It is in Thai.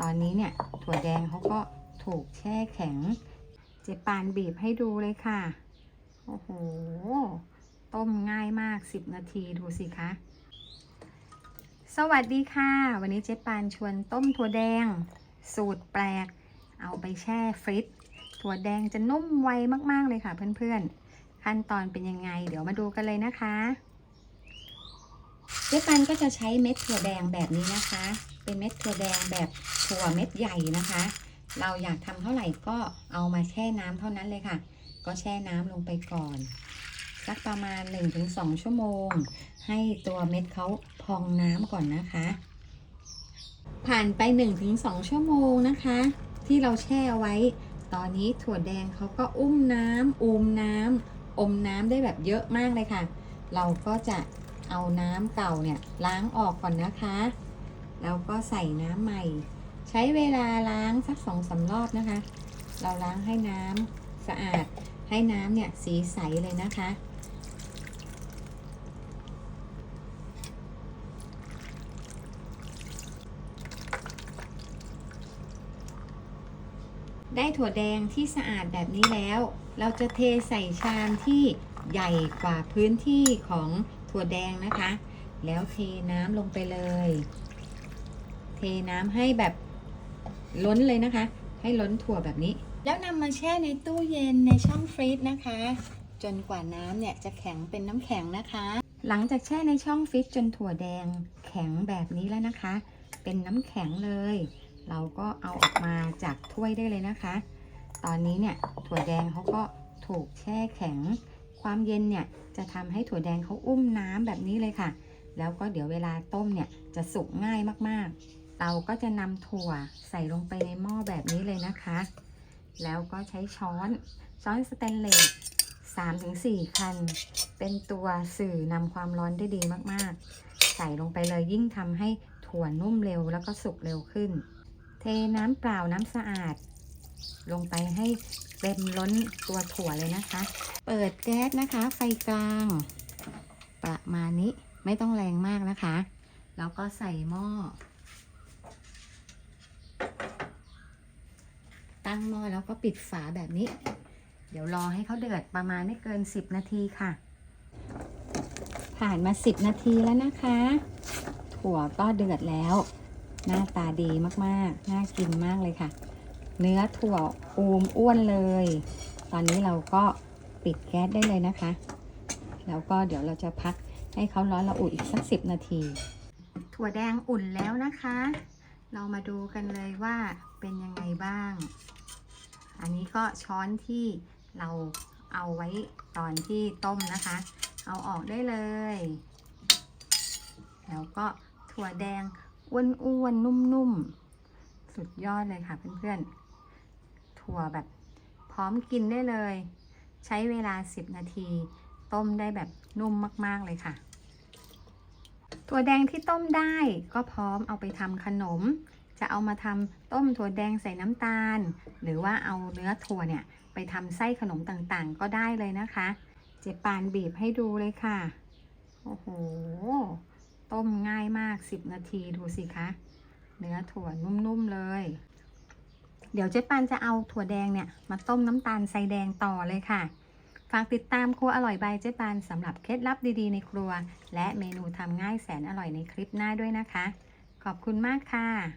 ตอนนี้เนี่ยถั่วแดงเขาก็ถูกแช่แข็ง เจปานบีบให้ดูเลยค่ะ โอ้โห ต้มง่ายมาก 10 นาทีดูสิคะ สวัสดีค่ะ วันนี้เจ๊ปานชวนต้มถั่วแดง สูตรแปลก เอาไปแช่ฟริตถั่วแดงจะนุ่มไวมากๆเลยค่ะเพื่อนๆ ขั้นตอนเป็นยังไง เดี๋ยวมาดูกันเลยนะคะ เจ๊ปันก็จะใช้เม็ดถั่วแดงแบบนี้นะคะ เป็นเม็ดถั่วแดงแบบถั่วเม็ดใหญ่นะคะ เราอยากทำเท่าไหร่ก็เอามาแช่น้ำเท่านั้นเลยค่ะ ก็แช่น้ำลงไปก่อน สักประมาณ 1-2 ชั่วโมง ให้ตัวเม็ดเขาพองน้ำก่อนนะคะ ผ่านไป 1-2 ชั่วโมงนะคะ ที่เราแช่เอาไว้ ตอนนี้ถั่วแดงเขาก็อุ้มน้ำอูมน้ำอมน้ำได้แบบเยอะมากเลยค่ะ เราก็จะ เอาน้ำเก่าเนี่ยล้างออกก่อนนะคะ แล้วก็ใส่น้ำใหม่ ใช้เวลาล้างสักสองสารอบนะคะ เราล้างให้น้ำสะอาดให้น้ำเนี่ยสีใสเลยนะคะ ได้ถั่วแดงที่สะอาดแบบนี้แล้ว เราจะเทใส่ชามที่ใหญ่กว่าพื้นที่ของ ถั่วแดงนะคะ แล้วเทน้ำลงไปเลย เทน้ำให้แบบล้นเลยนะคะ ให้ล้นถั่วแบบนี้ แล้วนำมาแช่ในตู้เย็นในช่องฟรีซนะคะ จนกว่าน้ำเนี่ยจะแข็งเป็นน้ำแข็งนะคะ หลังจากแช่ในช่องฟรีซจนถั่วแดงแข็งแบบนี้แล้วนะคะ เป็นน้ำแข็งเลย เราก็เอาออกมาจากถ้วยได้เลยนะคะ ตอนนี้เนี่ยถั่วแดงเขาก็ถูกแช่แข็ง ความเย็นเนี่ยจะทำให้ถั่วแดงเขาอุ้มน้ำแบบนี้เลยค่ะ แล้วก็เดี๋ยวเวลาต้มเนี่ยจะสุกง่ายมากๆ เราก็จะนำถั่วใส่ลงไปในหม้อแบบนี้เลยนะคะ แล้วก็ใช้ช้อนช้อนสแตนเลส3-4 คัน เป็นตัวสื่อนำความร้อนได้ดีมากๆ ใส่ลงไปเลยยิ่งทำให้ถั่วนุ่มเร็วแล้วก็สุกเร็วขึ้น เทน้ำเปล่าน้ำสะอาด ลงไปให้เต็มล้นตัวถั่วเลยนะคะ เปิดแก๊สนะคะ ไฟกลาง ประมาณนี้ไม่ต้องแรงมากนะคะ แล้วก็ใส่หม้อ ตั้งหม้อแล้วก็ปิดฝาแบบนี้ เดี๋ยวรอให้เขาเดือดประมาณไม่เกิน 10 นาทีค่ะ ผ่านมา 10 นาทีแล้วนะคะ ถั่วก็เดือดแล้ว หน้าตาดีมากๆ น่ากินมากเลยค่ะ เนื้อถั่วอูมอ้วนเลย ตอนนี้เราก็ปิดแก๊สได้เลยนะคะ แล้วก็เดี๋ยวเราจะพักให้เขาร้อนระอุอีกสักสิบนาที ถั่วแดงอุ่นแล้วนะคะ เรามาดูกันเลยว่าเป็นยังไงบ้าง อันนี้ก็ช้อนที่เราเอาไว้ตอนที่ต้มนะคะ เอาออกได้เลย แล้วก็ถั่วแดงอ้วนๆนุ่มๆ สุดยอดเลยค่ะเพื่อนๆ ถั่วแบบพร้อมกินได้เลย ใช้เวลา 10 นาที ต้มได้แบบนุ่มมากๆเลยค่ะ ถั่วแดงที่ต้มได้ก็พร้อมเอาไปทำขนม จะเอามาทำต้มถั่วแดงใส่น้ำตาล หรือว่าเอาเนื้อถั่วเนี่ยไปทำไส้ขนมต่างๆ ก็ได้เลยนะคะ เจปานบีบให้ดูเลยค่ะ โอ้โห ต้มง่ายมาก 10 นาทีดูสิคะ เนื้อถั่วนุ่มๆเลย เดี๋ยวเจ๊ปานจะเอาถั่วแดงเนี่ยมาต้มน้ำตาลใส่แดงต่อเลยค่ะ ฝากติดตามครัวอร่อยใบเจ๊ปานสำหรับเคล็ดลับดีๆ ในครัว และเมนูทำง่ายแสนอร่อยในคลิปหน้าด้วยนะคะ ขอบคุณมากค่ะ